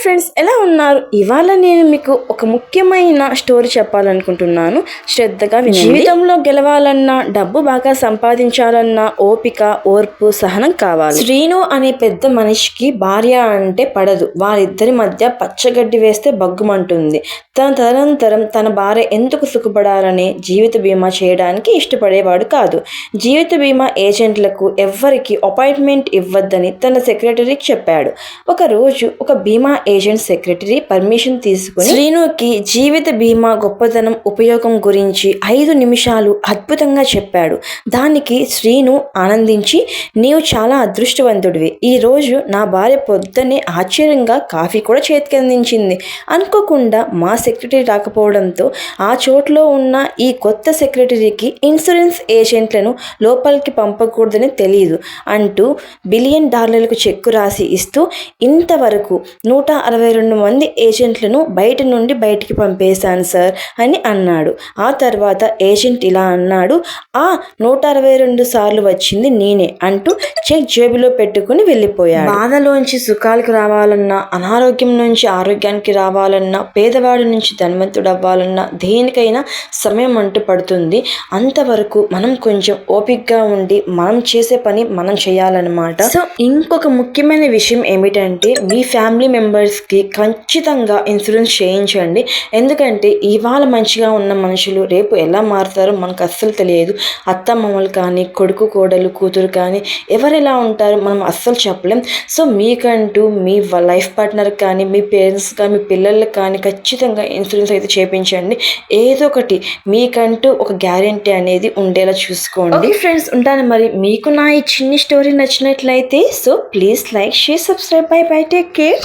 Friends ఎలా ఉన్నారు? ఇవాళ నేను మీకు ఒక ముఖ్యమైన స్టోరీ చెప్పాలనుకుంటున్నాను. శ్రద్ధగా జీవితంలో గెలవాలన్నా డబ్బు బాగా సంపాదించాలన్నా ఓపిక ఓర్పు సహనం కావాలి. శ్రీను అనే పెద్ద మనిషికి భార్య అంటే పడదు. వారిద్దరి మధ్య పచ్చగడ్డి వేస్తే బగ్గుమంటుంది తన తదనంతరం తన భార్య ఎందుకు సుఖపడాలని జీవిత బీమా చేయడానికి ఇష్టపడేవాడు కాదు. జీవిత బీమా ఏజెంట్లకు ఎవ్వరికి అపాయింట్మెంట్ ఇవ్వద్దని తన సెక్రటరీకి చెప్పాడు. ఒక రోజు ఒక బీమా ఏజెంట్ సెక్రటరీ పర్మిషన్ తీసుకుని శ్రీనుకి జీవిత బీమా గొప్పతనం ఉపయోగం గురించి ఐదు నిమిషాలు అద్భుతంగా చెప్పాడు. దానికి శ్రీను ఆనందించి నీవు చాలా అదృష్టవంతుడివి. ఈ రోజు నా భార్య పొద్దున్నే ఆశ్చర్యంగా కాఫీ కూడా చేతికందించింది అనుకోకుండా మా సెక్రటరీ రాకపోవడంతో ఆ చోట్లో ఉన్న ఈ కొత్త సెక్రటరీకి ఇన్సూరెన్స్ ఏజెంట్లను లోపలికి పంపకూడదని తెలియదు అంటూ బిలియన్ డాలర్లకు చెక్కు రాసి ఇస్తూ ఇంతవరకు నూట అరవై రెండు మంది ఏజెంట్లను బయట నుండి బయటికి పంపేశాను సార్ అని అన్నాడు. ఆ తర్వాత ఏజెంట్ ఇలా అన్నాడు ఆ నూట అరవై రెండు సార్లు వచ్చింది నేనే అంటూ చెక్ జేబులో పెట్టుకుని వెళ్ళిపోయాడు. బాధలోంచి సుఖాలకు రావాలన్నా అనారోగ్యం నుంచి ఆరోగ్యానికి రావాలన్నా పేదవాడి నుంచి ధనవంతుడు అవ్వాలన్నా దేనికైనా సమయం అంటూ పడుతుంది. అంతవరకు మనం కొంచెం ఓపికగా ఉండి మనం చేసే పని మనం చేయాలన్నమాట. సో ఇంకొక ముఖ్యమైన విషయం ఏమిటంటే మీ ఫ్యామిలీ మెంబర్స్కి ఖచ్చితంగా ఇన్సూరెన్స్ చేయించండి. ఎందుకంటే ఇవాళ మంచిగా ఉన్న మనుషులు రేపు ఎలా మారుతారో మనకు అస్సలు తెలియదు. అత్త మామలు కానీ కొడుకు కోడలు కూతురు కానీ ఎవరు ఎలా ఉంటారో మనం అస్సలు చెప్పలేం. సో మీకంటూ మీ లైఫ్ పార్ట్నర్ కానీ మీ పేరెంట్స్ కానీ మీ పిల్లలకు కానీ ఖచ్చితంగా ఇన్సూరెన్స్ అయితే చేయించండి. ఏదో ఒకటి మీకంటూ ఒక గ్యారెంటీ అనేది ఉండేలా చూసుకోండి. ఫ్రెండ్స్ ఉంటాను మరి. మీకు నా ఈ చిన్ని స్టోరీ నచ్చినట్లయితే so please like share subscribe. Bye bye take care.